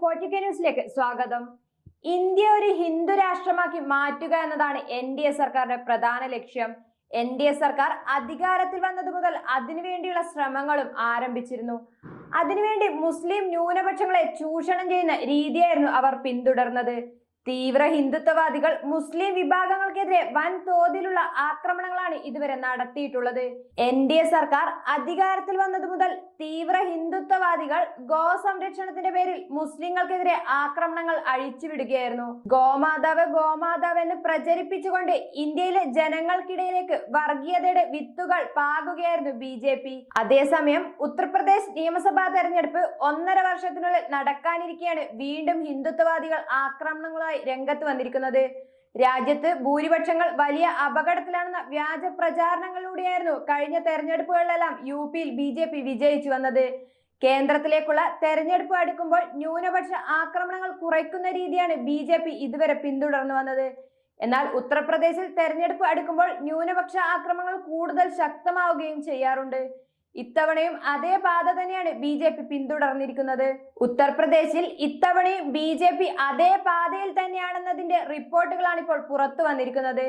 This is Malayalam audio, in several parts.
ഫോർട്ടിക്ക ന്യൂസിലേക്ക് സ്വാഗതം. ഇന്ത്യ ഒരു ഹിന്ദു രാഷ്ട്രമാക്കി മാറ്റുക എന്നതാണ് എൻ ഡി എ സർക്കാരിന്റെ പ്രധാന ലക്ഷ്യം. എൻ ഡി എ സർക്കാർ അധികാരത്തിൽ വന്നത് മുതൽ അതിനുവേണ്ടിയുള്ള ശ്രമങ്ങളും ആരംഭിച്ചിരുന്നു. അതിനുവേണ്ടി മുസ്ലിം ന്യൂനപക്ഷങ്ങളെ ചൂഷണം ചെയ്യുന്ന രീതിയായിരുന്നു അവർ പിന്തുടർന്നത്. തീവ്ര ഹിന്ദുത്വവാദികൾ മുസ്ലിം വിഭാഗങ്ങൾക്കെതിരെ വൻ തോതിലുള്ള ആക്രമണങ്ങളാണ് ഇതുവരെ നടത്തിയിട്ടുള്ളത്. എൻ ഡി എ സർക്കാർ അധികാരത്തിൽ വന്നത് മുതൽ തീവ്ര ഹിന്ദുത്വവാദികൾ ഗോ സംരക്ഷണത്തിന്റെ പേരിൽ മുസ്ലിങ്ങൾക്കെതിരെ ആക്രമണങ്ങൾ അഴിച്ചുവിടുകയായിരുന്നു. ഗോമാതാവ് ഗോമാതാവ് എന്ന് പ്രചരിപ്പിച്ചുകൊണ്ട് ഇന്ത്യയിലെ ജനങ്ങൾക്കിടയിലേക്ക് വർഗീയതയുടെ വിത്തുകൾ പാകുകയായിരുന്നു ബി ജെ പി. അതേസമയം ഉത്തർപ്രദേശ് നിയമസഭാ തെരഞ്ഞെടുപ്പ് ഒന്നര വർഷത്തിനുള്ളിൽ നടക്കാനിരിക്കെയാണ് വീണ്ടും ഹിന്ദുത്വവാദികൾ ആക്രമണങ്ങളുമായി രംഗത്ത് വന്നിരിക്കുന്നത്. രാജ്യത്ത് ഭൂരിപക്ഷങ്ങൾ വലിയ അപകടത്തിലാണെന്ന വ്യാജ പ്രചാരണങ്ങളിലൂടെയായിരുന്നു കഴിഞ്ഞ തെരഞ്ഞെടുപ്പുകളിലെല്ലാം യു പിയിൽ ബി ജെ പി വിജയിച്ചു വന്നത്. കേന്ദ്രത്തിലേക്കുള്ള തെരഞ്ഞെടുപ്പ് അടുക്കുമ്പോൾ ന്യൂനപക്ഷ ആക്രമണങ്ങൾ കുറയ്ക്കുന്ന രീതിയാണ് ബി ജെ പി ഇതുവരെ പിന്തുടർന്നു വന്നത്. എന്നാൽ ഉത്തർപ്രദേശിൽ തെരഞ്ഞെടുപ്പ് അടുക്കുമ്പോൾ ന്യൂനപക്ഷ ആക്രമണങ്ങൾ കൂടുതൽ ശക്തമാവുകയും ചെയ്യാറുണ്ട്. ഇത്തവണയും അതേ പാത തന്നെയാണ് ബി ജെ പി പിന്തുടർന്നിരിക്കുന്നത്. ഉത്തർപ്രദേശിൽ ഇത്തവണയും ബി ജെ പി അതേ പാതയിൽ തന്നെയാണെന്നതിന്റെ റിപ്പോർട്ടുകളാണ് ഇപ്പോൾ പുറത്തു വന്നിരിക്കുന്നത്.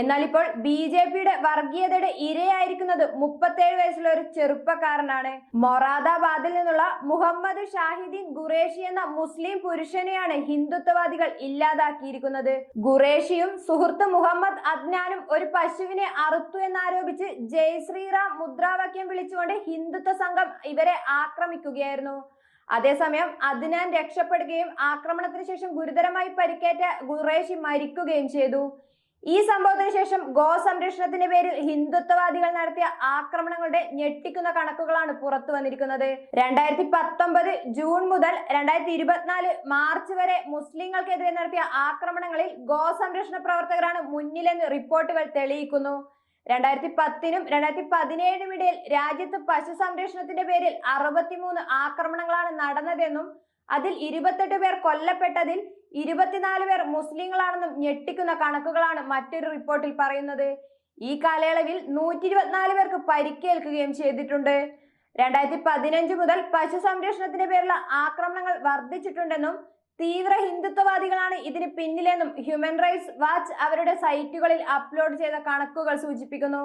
എന്നാൽ ഇപ്പോൾ ബി ജെ പിയുടെ വർഗീയതയുടെ ഇരയായിരിക്കുന്നത് മുപ്പത്തേഴ് വയസ്സുള്ള ഒരു ചെറുപ്പക്കാരനാണ്. മൊറാദാബാദിൽ നിന്നുള്ള മുഹമ്മദ് ഷാഹിദീൻ ഖുറേഷി എന്ന മുസ്ലിം പുരുഷനെയാണ് ഹിന്ദുത്വവാദികൾ ഇല്ലാതാക്കിയിരിക്കുന്നത്. ഖുറേഷിയും സുഹൃത്ത് മുഹമ്മദ് അദ്നാനും ഒരു പശുവിനെ അറുത്തു എന്നാരോപിച്ച് ജയ് ശ്രീറാം മുദ്രാവാക്യം വിളിച്ചുകൊണ്ട് ഹിന്ദുത്വ സംഘം ഇവരെ ആക്രമിക്കുകയായിരുന്നു. അതേസമയം അദ്നാൻ രക്ഷപ്പെടുകയും ആക്രമണത്തിന് ശേഷം ഗുരുതരമായി പരിക്കേറ്റ ഖുറേഷി മരിക്കുകയും ചെയ്തു. ഈ സംഭവത്തിന് ശേഷം ഗോ സംരക്ഷണത്തിന്റെ പേരിൽ ഹിന്ദുത്വവാദികൾ നടത്തിയ ആക്രമണങ്ങളുടെ ഞെട്ടിക്കുന്ന കണക്കുകളാണ് പുറത്തു വന്നിരിക്കുന്നത്. രണ്ടായിരത്തി പത്തൊമ്പത് ജൂൺ മുതൽ രണ്ടായിരത്തി ഇരുപത്തിനാല് മാർച്ച് വരെ മുസ്ലിങ്ങൾക്കെതിരെ നടത്തിയ ആക്രമണങ്ങളിൽ ഗോ സംരക്ഷണ പ്രവർത്തകരാണ് മുന്നിലെന്ന് റിപ്പോർട്ടുകൾ തെളിയിക്കുന്നു. രണ്ടായിരത്തി പത്തിനും രണ്ടായിരത്തി പതിനേഴിനും ഇടയിൽ രാജ്യത്ത് പശു സംരക്ഷണത്തിന്റെ പേരിൽ അറുപത്തിമൂന്ന് ആക്രമണങ്ങളാണ് നടന്നതെന്നും അതിൽ ഇരുപത്തെട്ട് പേർ കൊല്ലപ്പെട്ടതിൽ ഇരുപത്തിനാല് പേർ മുസ്ലിങ്ങളാണെന്നും ഞെട്ടിക്കുന്ന കണക്കുകളാണ് മറ്റൊരു റിപ്പോർട്ടിൽ പറയുന്നത്. ഈ കാലയളവിൽ നൂറ്റി ഇരുപത്തിനാല് പേർക്ക് പരിക്കേൽക്കുകയും ചെയ്തിട്ടുണ്ട്. രണ്ടായിരത്തി പതിനഞ്ച് മുതൽ പശു സംരക്ഷണത്തിന്റെ പേരിലുള്ള ആക്രമണങ്ങൾ വർദ്ധിച്ചിട്ടുണ്ടെന്നും തീവ്ര ഹിന്ദുത്വവാദികളാണ് ഇതിന് പിന്നിലെന്നും ഹ്യൂമൻ റൈറ്റ്സ് വാച്ച് അവരുടെ സൈറ്റുകളിൽ അപ്ലോഡ് ചെയ്ത കണക്കുകൾ സൂചിപ്പിക്കുന്നു.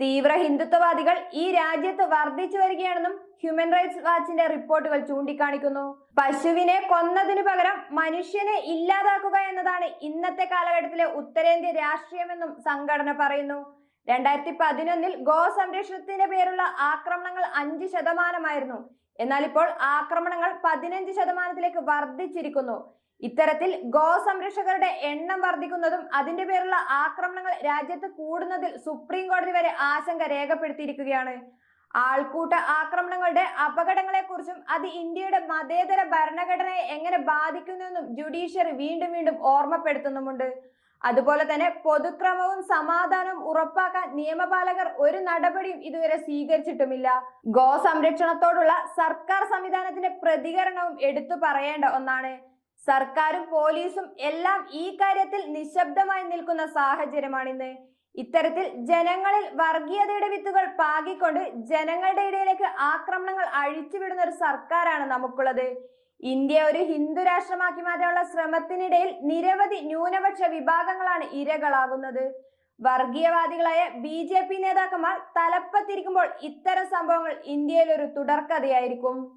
തീവ്ര ഹിന്ദുത്വവാദികൾ ഈ രാജ്യത്ത് വർദ്ധിച്ചു വരികയാണെന്നും ഹ്യൂമൻ റൈറ്റ്സ് വാച്ചിന്റെ റിപ്പോർട്ടുകൾ ചൂണ്ടിക്കാണിക്കുന്നു. പശുവിനെ കൊന്നതിനു പകരം മനുഷ്യനെ ഇല്ലാതാക്കുക എന്നതാണ് ഇന്നത്തെ കാലഘട്ടത്തിലെ ഉത്തരേന്ത്യ രാഷ്ട്രീയമെന്നും സംഘടന പറയുന്നു. രണ്ടായിരത്തി പതിനൊന്നിൽ ഗോ സംരക്ഷണത്തിന്റെ പേരുള്ള ആക്രമണങ്ങൾ അഞ്ച് ശതമാനമായിരുന്നു. എന്നാൽ ഇപ്പോൾ ആക്രമണങ്ങൾ പതിനഞ്ച് ശതമാനത്തിലേക്ക് വർദ്ധിച്ചിരിക്കുന്നു. ഇത്തരത്തിൽ ഗോസംരക്ഷകരുടെ എണ്ണം വർദ്ധിക്കുന്നതും അതിന്റെ പേരിലുള്ള ആക്രമണങ്ങൾ രാജ്യത്ത് കൂടുന്നതിൽ സുപ്രീം കോടതി വരെ ആശങ്ക രേഖപ്പെടുത്തിയിരിക്കുകയാണ്. ആൾക്കൂട്ട ആക്രമണങ്ങളുടെ അപകടങ്ങളെക്കുറിച്ചും അത് ഇന്ത്യയുടെ മതേതര ഭരണഘടനയെ എങ്ങനെ ബാധിക്കുന്നുവെന്നും ജുഡീഷ്യറി വീണ്ടും വീണ്ടും ഓർമ്മപ്പെടുത്തുന്നുമുണ്ട്. അതുപോലെ തന്നെ പൊതുക്രമവും സമാധാനവും ഉറപ്പാക്കാൻ നിയമപാലകർ ഒരു നടപടിയും ഇതുവരെ സ്വീകരിച്ചിട്ടുമില്ല. ഗോ സംരക്ഷണത്തോടുള്ള സർക്കാർ സംവിധാനത്തിന്റെ പ്രതികരണവും എടുത്തു പറയേണ്ട ഒന്നാണ്. സർക്കാരും പോലീസും എല്ലാം ഈ കാര്യത്തിൽ നിശബ്ദമായി നിൽക്കുന്ന സാഹചര്യമാണിന്ന്. ഇത്തരത്തിൽ ജനങ്ങളിൽ വർഗീയതയുടെ വിത്തുകൾ പാകിക്കൊണ്ട് ജനങ്ങളുടെ ഇടയിലേക്ക് ആക്രമണങ്ങൾ അഴിച്ചുവിടുന്ന ഒരു സർക്കാരാണ് നമുക്കുള്ളത്. ഇന്ത്യ ഒരു ഹിന്ദു രാഷ്ട്രമാക്കി മാറ്റാനുള്ള ശ്രമത്തിനിടയിൽ നിരവധി ന്യൂനപക്ഷ വിഭാഗങ്ങളാണ് ഇരകളാകുന്നത്. വർഗീയവാദികളായ ബി ജെ പി നേതാക്കന്മാർ തലപ്പത്തിരിക്കുമ്പോൾ ഇത്തരം സംഭവങ്ങൾ ഇന്ത്യയിൽ ഒരു തുടർക്കഥയായിരിക്കും.